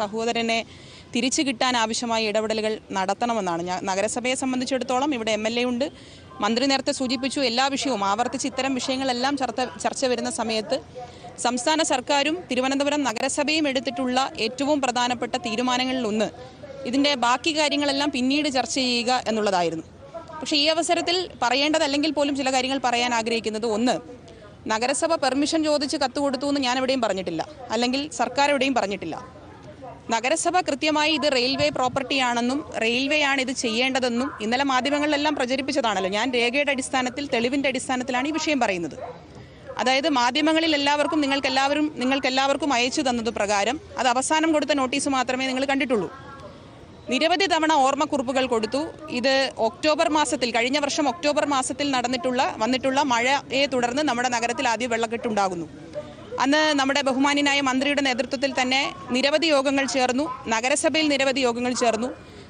സഹോദരനെ തിരിച്ചു കിട്ടാൻ ആവശ്യമായ ഇടപെടലുകൾ നടത്തണമെന്നാണ്. ഞാൻ നഗരസഭയെ സംബന്ധിച്ചിടത്തോളം ഇവിടെ എം എൽ എ ഉണ്ട്. മന്ത്രി നേരത്തെ സൂചിപ്പിച്ചു എല്ലാ വിഷയവും ആവർത്തിച്ച് ഇത്തരം വിഷയങ്ങളെല്ലാം ചർച്ച ചർച്ച വരുന്ന സമയത്ത് സംസ്ഥാന സർക്കാരും തിരുവനന്തപുരം നഗരസഭയും എടുത്തിട്ടുള്ള ഏറ്റവും പ്രധാനപ്പെട്ട തീരുമാനങ്ങളിൽ ഒന്ന് ഇതിന്റെ ബാക്കി കാര്യങ്ങളെല്ലാം പിന്നീട് ചർച്ച ചെയ്യുക എന്നുള്ളതായിരുന്നു. പക്ഷേ ഈ അവസരത്തിൽ പറയേണ്ടതല്ലെങ്കിൽ പോലും ചില കാര്യങ്ങൾ പറയാൻ ആഗ്രഹിക്കുന്നത് ഒന്ന് നഗരസഭ പെർമിഷൻ ചോദിച്ച് കത്ത് കൊടുത്തു എന്ന് ഞാൻ എവിടെയും പറഞ്ഞിട്ടില്ല. അല്ലെങ്കിൽ സർക്കാർ എവിടെയും പറഞ്ഞിട്ടില്ല. നഗരസഭ കൃത്യമായി ഇത് റെയിൽവേ പ്രോപ്പർട്ടിയാണെന്നും റെയിൽവേ ആണ് ഇത് ചെയ്യേണ്ടതെന്നും ഇന്നലെ മാധ്യമങ്ങളിലെല്ലാം പ്രചരിപ്പിച്ചതാണല്ലോ. ഞാൻ രേഖയുടെ അടിസ്ഥാനത്തിൽ തെളിവിന്റെ അടിസ്ഥാനത്തിലാണ് ഈ വിഷയം പറയുന്നത്. അതായത് മാധ്യമങ്ങളിൽ എല്ലാവർക്കും നിങ്ങൾക്ക് എല്ലാവരും നിങ്ങൾക്ക് എല്ലാവർക്കും അയച്ചു തന്നത് പ്രകാരം അത് അവസാനം കൊടുത്ത നോട്ടീസ് മാത്രമേ നിങ്ങൾ കണ്ടിട്ടുള്ളൂ. നിരവധി തവണ ഓർമ്മക്കുറിപ്പുകൾ കൊടുത്തു. ഇത് ഒക്ടോബർ മാസത്തിൽ കഴിഞ്ഞ വർഷം ഒക്ടോബർ മാസത്തിൽ നടന്നിട്ടുള്ള വന്നിട്ടുള്ള മഴയെ തുടർന്ന് നമ്മുടെ നഗരത്തിൽ ആദ്യം വെള്ളക്കെട്ടുണ്ടാകുന്നു അന്ന് നമ്മുടെ ബഹുമാന്യനായ മന്ത്രിയുടെ നേതൃത്വത്തിൽ തന്നെ നിരവധി യോഗങ്ങൾ ചേർന്നു. നഗരസഭയിൽ നിരവധി യോഗങ്ങൾ ചേർന്നു.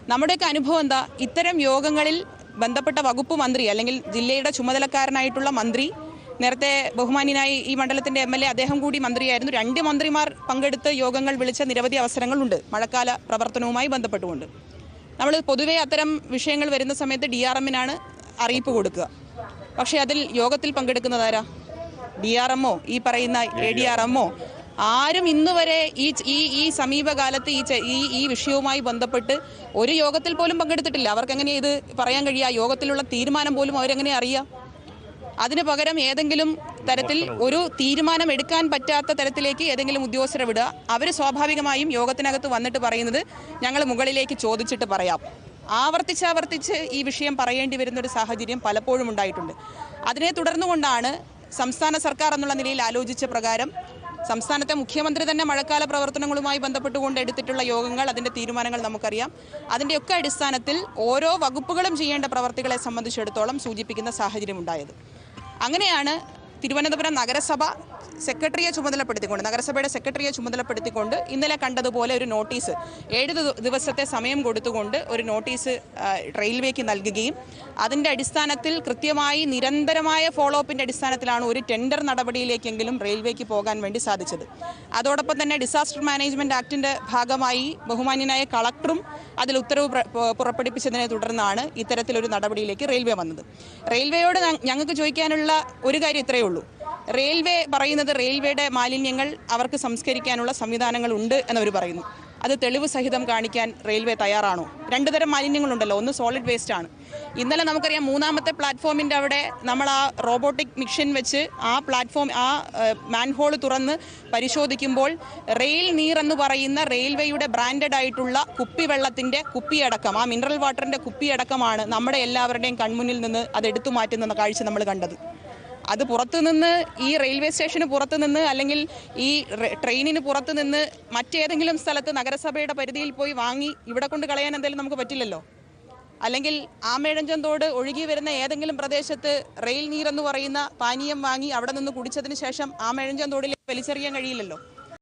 നമ്മുടെയൊക്കെ അനുഭവം എന്താ? ഇത്തരം യോഗങ്ങളിൽ ബന്ധപ്പെട്ട വകുപ്പ് മന്ത്രി അല്ലെങ്കിൽ ജില്ലയുടെ ചുമതലക്കാരനായിട്ടുള്ള മന്ത്രി നേരത്തെ ബഹുമാന്യനായി ഈ മണ്ഡലത്തിന്റെ എം എൽ എ അദ്ദേഹം കൂടി മന്ത്രിയായിരുന്നു. രണ്ട് മന്ത്രിമാർ പങ്കെടുത്ത് യോഗങ്ങൾ വിളിച്ച നിരവധി അവസരങ്ങളുണ്ട്. മഴക്കാല പ്രവർത്തനവുമായി ബന്ധപ്പെട്ടുകൊണ്ട്. നമ്മൾ പൊതുവെ അത്തരം വിഷയങ്ങൾ വരുന്ന സമയത്ത് ഡി ആർ എമ്മിനാണ് അറിയിപ്പ് കൊടുക്കുക. പക്ഷേ അതിൽ യോഗത്തിൽ പങ്കെടുക്കുന്നതാരാ? ഡി ആർ എമ്മോ ഈ പറയുന്ന എ ഡി ആർ എമ്മോ ആരും ഇന്ന് വരെ ഈ ഈ ഈ സമീപകാലത്ത് ഈ ഈ ഈ വിഷയവുമായി ബന്ധപ്പെട്ട് ഒരു യോഗത്തിൽ പോലും പങ്കെടുത്തിട്ടില്ല. അവർക്ക് എങ്ങനെ ഇത് പറയാൻ കഴിയുക യോഗത്തിലുള്ള തീരുമാനം പോലും അവരെങ്ങനെ അറിയാം? അതിനു പകരം ഏതെങ്കിലും തരത്തിൽ ഒരു തീരുമാനം എടുക്കാൻ പറ്റാത്ത തരത്തിലേക്ക് ഏതെങ്കിലും ഉദ്യോഗസ്ഥരെ വിടുക. അവർ സ്വാഭാവികമായും യോഗത്തിനകത്ത് വന്നിട്ട് പറയുന്നത് ഞങ്ങൾ മുകളിലേക്ക് ചോദിച്ചിട്ട് പറയാം. ആവർത്തിച്ചാവർത്തിച്ച് ഈ വിഷയം പറയേണ്ടി വരുന്ന ഒരു സാഹചര്യം പലപ്പോഴും ഉണ്ടായിട്ടുണ്ട്. അതിനെ തുടർന്നുകൊണ്ടാണ് സംസ്ഥാന സർക്കാർ എന്നുള്ള നിലയിൽ ആലോചിച്ച പ്രകാരം സംസ്ഥാനത്തെ മുഖ്യമന്ത്രി തന്നെ മഴക്കാല പ്രവർത്തനങ്ങളുമായി ബന്ധപ്പെട്ടുകൊണ്ട് എടുത്തിട്ടുള്ള യോഗങ്ങൾ അതിന്റെ തീരുമാനങ്ങൾ നമുക്കറിയാം. അതിന്റെയൊക്കെ അടിസ്ഥാനത്തിൽ ഓരോ വകുപ്പുകളും ചെയ്യേണ്ട പ്രവർത്തികളെ സംബന്ധിച്ചിടത്തോളം സൂചിപ്പിക്കുന്ന സാഹചര്യം ഉണ്ടായത് അങ്ങനെയാണ് തിരുവനന്തപുരം നഗരസഭ സെക്രട്ടറിയെ ചുമതലപ്പെടുത്തിക്കൊണ്ട് നഗരസഭയുടെ സെക്രട്ടറിയെ ചുമതലപ്പെടുത്തിക്കൊണ്ട് ഇന്നലെ കണ്ടതുപോലെ ഒരു നോട്ടീസ് ഏഴ് ദിവസത്തെ സമയം കൊടുത്തുകൊണ്ട് ഒരു നോട്ടീസ് റെയിൽവേക്ക് നൽകുകയും അതിന്റെ അടിസ്ഥാനത്തിൽ കൃത്യമായി നിരന്തരമായ ഫോളോ അപ്പിന്റെ അടിസ്ഥാനത്തിലാണ് ഒരു ടെൻഡർ നടപടിയിലേക്കെങ്കിലും റെയിൽവേക്ക് പോകാൻ വേണ്ടി സാധിച്ചത്. അതോടൊപ്പം തന്നെ ഡിസാസ്റ്റർ മാനേജ്മെന്റ് ആക്ടിന്റെ ഭാഗമായി ബഹുമാന്യനായ കളക്ടറും അതിൽ ഉത്തരവ് പുറപ്പെടുപ്പിച്ചതിനെ തുടർന്നാണ് ഇത്തരത്തിലൊരു നടപടിയിലേക്ക് റെയിൽവേ വന്നത്. റെയിൽവേയോട് ഞങ്ങൾക്ക് ചോദിക്കാനുള്ള ഒരു കാര്യം ഇത്രയേ ഉള്ളൂ. റെയിൽവേ പറയുന്നത് റെയിൽവേയുടെ മാലിന്യങ്ങൾ അവർക്ക് സംസ്കരിക്കാനുള്ള സംവിധാനങ്ങൾ ഉണ്ട് എന്നവർ പറയുന്നു. അത് തെളിവ് സഹിതം കാണിക്കാൻ റെയിൽവേ തയ്യാറാണോ? രണ്ടു തരം മാലിന്യങ്ങളുണ്ടല്ലോ. ഒന്ന് സോളിഡ് വേസ്റ്റ് ആണ്. ഇന്നലെ നമുക്കറിയാം മൂന്നാമത്തെ പ്ലാറ്റ്ഫോമിന്റെ അവിടെ നമ്മൾ ആ റോബോട്ടിക് മിഷൻ വെച്ച് ആ പ്ലാറ്റ്ഫോം ആ മാൻഹോൾ തുറന്ന് പരിശോധിക്കുമ്പോൾ റെയിൽ നീർ എന്ന് പറയുന്ന റെയിൽവേയുടെ ബ്രാൻഡഡ് ആയിട്ടുള്ള കുപ്പി കുപ്പിവെള്ളത്തിന്റെ കുപ്പിയടക്കം ആ മിനറൽ വാട്ടറിന്റെ കുപ്പിയടക്കമാണ് നമ്മുടെ എല്ലാവരുടെയും കൺമുന്നിൽ നിന്ന് അത് എടുത്തു മാറ്റുന്ന കാഴ്ച നമ്മൾ കണ്ടത്. അത് പുറത്തുനിന്ന് ഈ റെയിൽവേ സ്റ്റേഷന് പുറത്തുനിന്ന് അല്ലെങ്കിൽ ഈ ട്രെയിനിന് പുറത്തുനിന്ന് മറ്റേതെങ്കിലും സ്ഥലത്ത് നഗരസഭയുടെ പരിധിയിൽ പോയി വാങ്ങി ഇവിടെ കൊണ്ട് കളയാൻ എന്തായാലും നമുക്ക് പറ്റില്ലല്ലോ. അല്ലെങ്കിൽ ആമേഴഞ്ചന്തോട് ഒഴുകി വരുന്ന ഏതെങ്കിലും പ്രദേശത്ത് റെയിൽ നീരെന്ന് പറയുന്ന പാനീയം വാങ്ങി അവിടെ നിന്ന് കുടിച്ചതിന് ശേഷം ആമേഴഞ്ചന്തോടിലേക്ക് വലിച്ചെറിയാൻ കഴിയില്ലല്ലോ.